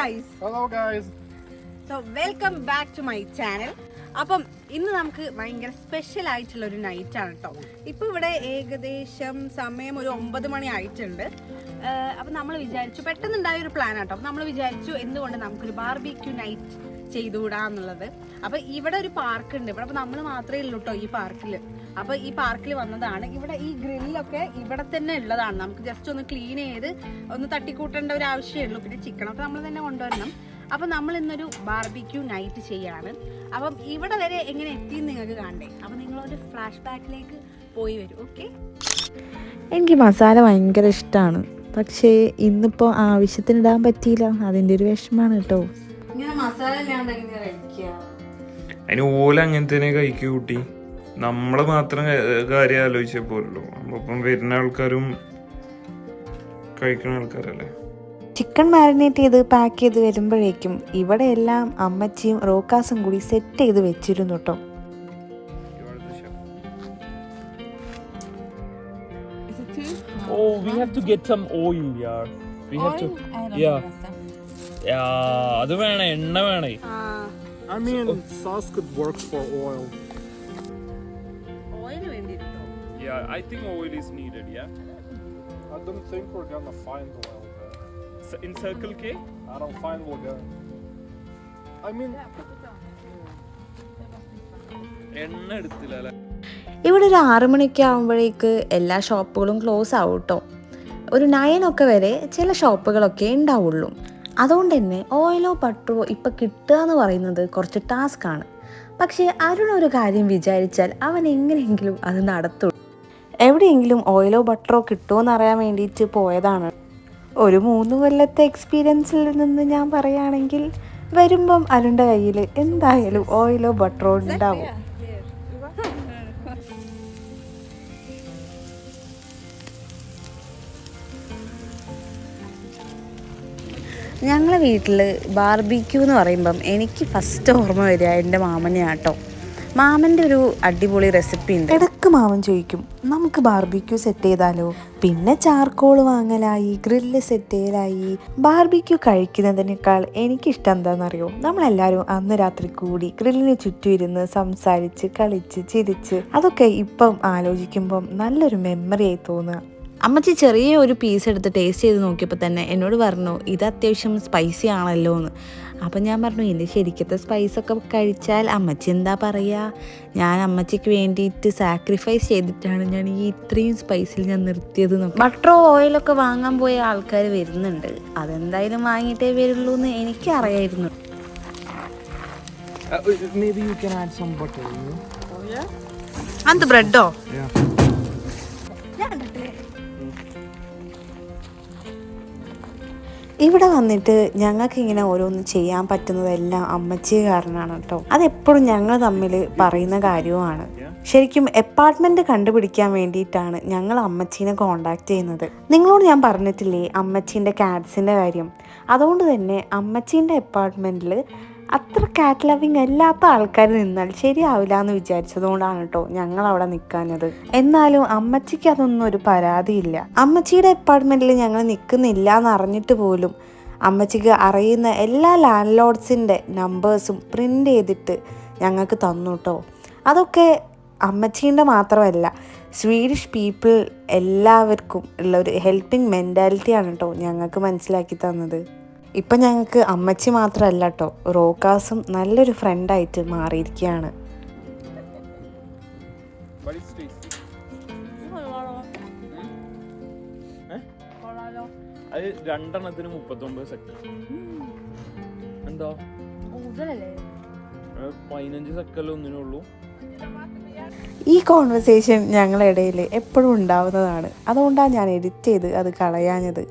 Guys hello guys so welcome back to my channel അപ്പം ഇന്ന് നമുക്ക് ഭയങ്കര സ്പെഷ്യൽ ആയിട്ടുള്ള ഒരു നൈറ്റ് ആണ് കേട്ടോ ഇപ്പൊ ഇവിടെ ഏകദേശം സമയം ഒരു ഒമ്പത് മണി ആയിട്ടുണ്ട്. അപ്പൊ നമ്മൾ വിചാരിച്ചു പെട്ടെന്നുണ്ടായ ഒരു പ്ലാൻ ആട്ടോ അപ്പം നമ്മൾ വിചാരിച്ചു എന്തുകൊണ്ട് നമുക്കൊരു ബാർബിക്യൂ നൈറ്റ് ചെയ്തുകൂടാന്നുള്ളത് അപ്പൊ ഇവിടെ ഒരു പാർക്ക് ഉണ്ട്. ഇവിടെ നമ്മൾ മാത്രമേ ഉള്ളൂ കേട്ടോ ഈ പാർക്കിൽ അപ്പൊ ഈ പാർക്കിൽ വന്നതാണ്. ഇവിടെ ഈ ഗ്രില്ലൊക്കെ ഇവിടെ തന്നെ ഉള്ളതാണ്. നമുക്ക് ജസ്റ്റ് ഒന്ന് ക്ലീൻ ചെയ്ത് ഒന്ന് തട്ടിക്കൂട്ടേണ്ട ഒരു ആവശ്യമേ ഉള്ളൂ. പിന്നെ ചിക്കനൊക്കെ നമ്മൾ തന്നെ കൊണ്ടുവരണം. അപ്പൊ നമ്മൾ ഇന്നൊരു ബാർബിക്യൂ നൈറ്റ് ചെയ്യാണ്. അപ്പം ഇവിടെ വരെ എങ്ങനെ എത്തി നിങ്ങൾക്ക് കാണണ്ടേ? അപ്പൊ നിങ്ങളൊരു ഫ്ലാഷ് ബാക്കിലേക്ക് പോയി വരും. ഓക്കെ എനിക്ക് മസാല ഭയങ്കര ഇഷ്ടമാണ് പക്ഷേ ഇന്നിപ്പോൾ ആവശ്യത്തിന് ഇടാൻ പറ്റിയില്ല. അതിന്റെ ഒരു വിഷമമാണ് കേട്ടോ ഇങ്ങനെ മസാല ഇല്ലാണ്ട് എങ്ങനെ കഴിക്കുക അതിന് ഓല അങ്ങനത്തെ കഴിക്കൂ കൂട്ടി. നമ്മൾ മാത്രം കാര്യം ആലോചിച്ചാൽ പോരല്ലോ അപ്പം വരുന്ന ആൾക്കാരും കഴിക്കുന്ന ആൾക്കാരല്ലേ? ചിക്കൻ മാരിനേറ്റ് ചെയ്ത് പാക്ക് ചെയ്ത് വരുമ്പോഴേക്കും ഇവിടെ എല്ലാം അമ്മച്ചിയും റോക്കാസും കൂടി സെറ്റ് ചെയ്ത് വെച്ചിരുന്നു കേട്ടോ Oh, we have to get some oil, yeah. We have to. Yeah. അത് വേണം എണ്ണ വേണേ. ഇവിടെ ഒരു ആറു മണിക്ക് ആവുമ്പോഴേക്ക് എല്ലാ ഷോപ്പുകളും ക്ലോസ് ആവും കേട്ടോ ഒരു നയൻ ഒക്കെ വരെ ചില ഷോപ്പുകളൊക്കെ ഉണ്ടാവുള്ളൂ. അതുകൊണ്ട് തന്നെ ഓയിലോ ബട്ടറോ ഇപ്പം കിട്ടുക എന്ന് പറയുന്നത് കുറച്ച് ടാസ്ക് ആണ്. പക്ഷേ അരുൺ ഒരു കാര്യം വിചാരിച്ചാൽ അവൻ എങ്ങനെയെങ്കിലും അത് നടത്തും. എവിടെയെങ്കിലും ഓയിലോ ബട്ടറോ കിട്ടുമോ എന്നറിയാൻ വേണ്ടിയിട്ട് പോയതാണ്. ഒരു മൂന്ന് കൊല്ലത്തെ എക്സ്പീരിയൻസിൽ നിന്ന് ഞാൻ പറയുകയാണെങ്കിൽ വരുമ്പം അരുണിന്റെ കയ്യിൽ എന്തായാലും ഓയിലോ ബട്ടറോ ഉണ്ടാവും. ഞങ്ങളെ വീട്ടിൽ ബാർബിക്യൂ എന്ന് പറയുമ്പം എനിക്ക് ഫസ്റ്റ് ഓർമ്മ വരിക എന്റെ മാമനെയാട്ടോ. മാമന്റെ ഒരു അടിപൊളി റെസിപ്പി ഉണ്ട്. ഇടയ്ക്ക് മാമൻ ചോദിക്കും നമുക്ക് ബാർബിക്യൂ സെറ്റ് ചെയ്താലോ? പിന്നെ ചാർക്കോൾ വാങ്ങലായി ഗ്രില്ല് സെറ്റ് ചെയ്യലായി. ബാർബിക്യൂ കഴിക്കുന്നതിനേക്കാൾ എനിക്കിഷ്ടം എന്താണെന്നറിയോ നമ്മളെല്ലാവരും അന്ന് രാത്രി കൂടി ഗ്രില്ലിന് ചുറ്റും ഇരുന്ന് സംസാരിച്ച് കളിച്ച് ചിരിച്ച് അതൊക്കെ ഇപ്പം ആലോചിക്കുമ്പം നല്ലൊരു മെമ്മറിയായി തോന്നുക. അമ്മച്ചി ചെറിയ ഒരു പീസ് എടുത്ത് ടേസ്റ്റ് ചെയ്ത് നോക്കിയപ്പോൾ തന്നെ എന്നോട് പറഞ്ഞു ഇത് അത്യാവശ്യം സ്പൈസി ആണല്ലോ എന്ന്. അപ്പം ഞാൻ പറഞ്ഞു എന്റെ ശരിക്കത്തെ സ്പൈസൊക്കെ കഴിച്ചാൽ അമ്മച്ചി എന്താ പറയുക ഞാൻ അമ്മച്ചിക്ക് വേണ്ടിയിട്ട് സാക്രിഫൈസ് ചെയ്തിട്ടാണ് ഞാൻ ഈ ഇത്രയും സ്പൈസിൽ ഞാൻ നിർത്തിയത് ബട്ടറോ ഓയിലൊക്കെ വാങ്ങാൻ പോയ ആൾക്കാർ വരുന്നുണ്ട്. അതെന്തായാലും വാങ്ങിയിട്ടേ വരുള്ളൂ എന്ന് എനിക്കറിയായിരുന്നു. Uh, maybe you ഇവിടെ വന്നിട്ട് ഞങ്ങൾക്ക് ഇങ്ങനെ ഓരോന്ന് ചെയ്യാൻ പറ്റുന്നതെല്ലാം അമ്മച്ചി കാരണമാണ് കേട്ടോ. അതെപ്പോഴും ഞങ്ങൾ തമ്മിൽ പറയുന്ന കാര്യവുമാണ്. ശരിക്കും അപ്പാർട്ട്മെന്റ് കണ്ടുപിടിക്കാൻ വേണ്ടിയിട്ടാണ് ഞങ്ങൾ അമ്മച്ചീനെ കോണ്ടാക്ട് ചെയ്യുന്നത്. നിങ്ങളോട് ഞാൻ പറഞ്ഞിട്ടില്ലേ അമ്മച്ചീന്റെ കാറ്റ്സിന്റെ കാര്യം? അതുകൊണ്ട് തന്നെ അമ്മച്ചീന്റെ അപ്പാർട്ട്മെന്റിൽ അത്ര കാറ്റ് ലവിങ് അല്ലാത്ത ആൾക്കാർ നിന്നാൽ ശരിയാവില്ല എന്ന് വിചാരിച്ചതുകൊണ്ടാണ് കേട്ടോ ഞങ്ങൾ അവിടെ നിൽക്കാഞ്ഞത് എന്നാലും അമ്മച്ചിക്ക് അതൊന്നും ഒരു പരാതിയില്ല. അമ്മച്ചിയുടെ അപ്പാർട്ട്മെന്റിൽ ഞങ്ങൾ നിൽക്കുന്നില്ല എന്ന് അറിഞ്ഞിട്ട് പോലും അമ്മച്ചിക്ക് അറിയുന്ന എല്ലാ ലാൻഡ് ലോഡ്സിന്റെ നമ്പേഴ്സും പ്രിന്റ് ചെയ്തിട്ട് ഞങ്ങൾക്ക് തന്നു കേട്ടോ അതൊക്കെ അമ്മച്ചീന്റെ മാത്രമല്ല സ്വീഡിഷ് പീപ്പിൾ എല്ലാവർക്കും ഉള്ള ഒരു ഹെൽപ്പിംഗ് മെന്റാലിറ്റിയാണ് കേട്ടോ ഞങ്ങൾക്ക് മനസ്സിലാക്കി തന്നത്. ഇപ്പം ഞങ്ങൾക്ക് അമ്മച്ചി മാത്രമല്ല കേട്ടോ റോക്കാസും നല്ലൊരു ഫ്രണ്ടായിട്ട് മാറിയിരിക്കുകയാണ്. But it's tasty. അത് രണ്ടെണ്ണത്തിന് മുപ്പത്തൊമ്പത് സെക്കൻഡ് എന്താ? പതിനഞ്ച് ഒന്നിനുള്ളൂ ഈ കോൺവെർസേഷൻ ഇടയിൽ എപ്പോഴും ഉണ്ടാവുന്നതാണ്. അതുകൊണ്ടാണ് ഞാൻ എഡിറ്റ് ചെയ്ത് അത് കളയാഞ്ഞത്.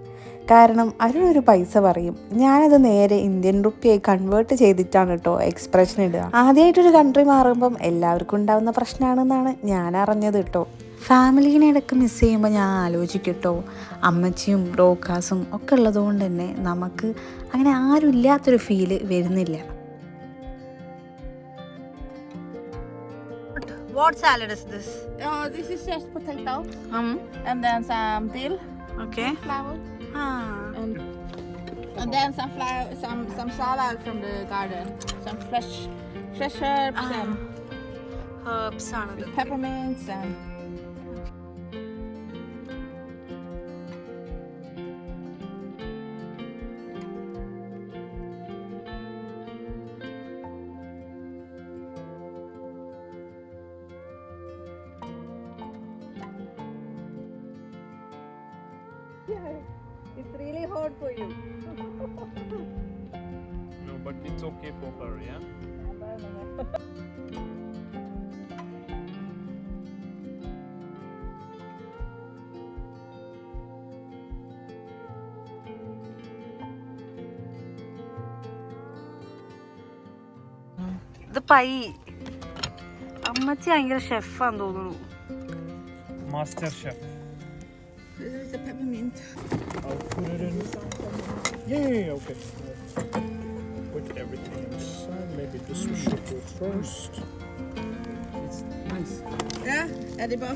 കാരണം അതിനൊരു പൈസ പറയും. ഞാനത് നേരെ ഇന്ത്യൻ റുപ്പിയായി കൺവേർട്ട് ചെയ്തിട്ടാണ് കേട്ടോ എക്സ്പ്രഷൻ ഇടുക. ആദ്യമായിട്ടൊരു കൺട്രി മാറുമ്പം എല്ലാവർക്കും ഉണ്ടാവുന്ന പ്രശ്നമാണെന്നാണ് ഞാൻ അറിഞ്ഞത് കേട്ടോ ഫാമിലീനെ ഇടയ്ക്ക് മിസ് ചെയ്യുമ്പോൾ ഞാൻ ആലോചിക്കട്ടോ അമ്മച്ചിയും റോക്കാസും ഒക്കെ ഉള്ളതുകൊണ്ട് തന്നെ നമുക്ക് അങ്ങനെ ആരും ഇല്ലാത്തൊരു ഫീൽ വരുന്നില്ല. What salad is this Uh, this is just potato. Um. And then some dill, okay. Flour, Ah. And, and oh. then some flower, some some salad from the garden, some fresh, fresh herbs ah. and herbs ah, and peppermints and. Yeah. Really for you. No, but it's okay for her, yeah? ഇത് pi അമ്മച്ചി ഭയങ്കര ഷെഫാന്ന് തോന്നുന്നു master chef. This the peppermint. I'll put it in. Yeah, yeah, yeah, okay. Put everything inside. Maybe this one should go first. It's nice. Yeah, edible.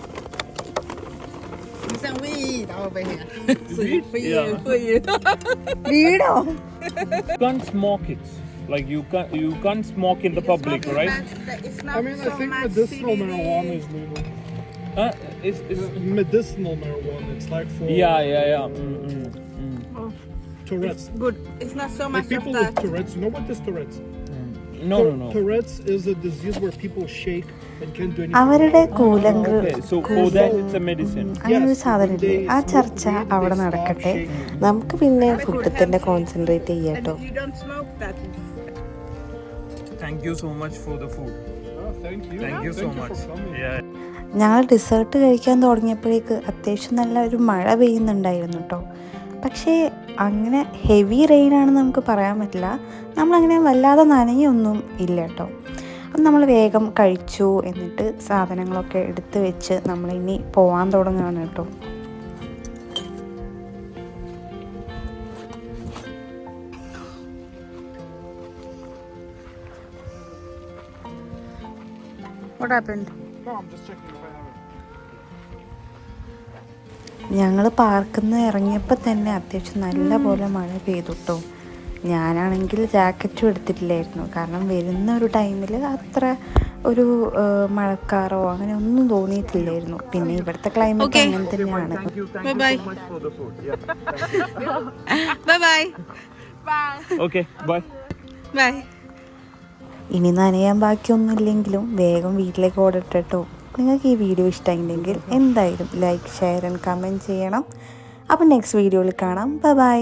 There's some weed over here. Weed? for you, Yeah. for you. വീടോ You can't smoke it. Like you can't you can't smoke in the public, right? but It's not I mean, so I think much medicinal CBD. marijuana is legal. Uh, it's, it's, Medicinal marijuana. It's like for yeah, yeah, yeah. Mm, mm, mm. Tourette's. Good. It's not so Like much of people with that. Tourette's. You know what is Tourette's? No, Tou- no, no. Tourette's is a disease where people shake and can't do anything. അവരുടെ കൂലങ്ക് Okay, so for that it's a medicine. അങ്ങനെ ഒരു സാധനം ആ ചർച്ച അവിടെ നടക്കട്ടെ നമുക്ക് പിന്നെ ഫുഡത്തിന്റെ കോൺസെൻട്രേറ്റ് ചെയ്യാട്ടോ And you don't smoke that. Thank you so much for the food. Oh, thank you. Thank you so much. Yeah. ഞങ്ങൾ ഡിസേർട്ട് കഴിക്കാൻ തുടങ്ങിയപ്പോഴേക്ക് അത്യാവശ്യം നല്ല ഒരു മഴ പെയ്യുന്നുണ്ടായിരുന്നു കേട്ടോ പക്ഷേ അങ്ങനെ ഹെവി റെയിൻ ആണെന്ന് നമുക്ക് പറയാൻ പറ്റില്ല. നമ്മളങ്ങനെ വല്ലാതെ നനയൊന്നും ഇല്ല കേട്ടോ അപ്പം നമ്മൾ വേഗം കഴിച്ചു എന്നിട്ട് സാധനങ്ങളൊക്കെ എടുത്ത് വെച്ച് നമ്മളിനി പോകാൻ തുടങ്ങുകയാണ് കേട്ടോ What happened? No, I'm just checking ഞങ്ങൾ പാർക്കിൽ നിന്ന് ഇറങ്ങിയപ്പോൾ തന്നെ അത്യാവശ്യം നല്ല പോലെ മഴ പെയ്തു കേട്ടോ ഞാനാണെങ്കിൽ ജാക്കറ്റും എടുത്തിട്ടില്ലായിരുന്നു. കാരണം വരുന്ന ഒരു ടൈമിൽ അത്ര ഒരു മഴക്കാറോ അങ്ങനെ ഒന്നും തോന്നിയിട്ടില്ലായിരുന്നു. പിന്നെ ഇവിടുത്തെ ക്ലൈമറ്റ് അങ്ങനെ തന്നെയാണ്. ഇനി നനയാൻ ബാക്കിയൊന്നുമില്ലെങ്കിലും വേഗം വീട്ടിലേക്ക് ഓടട്ടെ കേട്ടോ നിങ്ങൾക്ക് ഈ വീഡിയോ ഇഷ്ടമായിട്ടുണ്ടെങ്കിൽ എന്തായാലും ലൈക്ക് ഷെയർ ആൻഡ് കമന്റ് ചെയ്യണം. അപ്പോൾ നെക്സ്റ്റ് വീഡിയോയിൽ കാണാം. Bye bye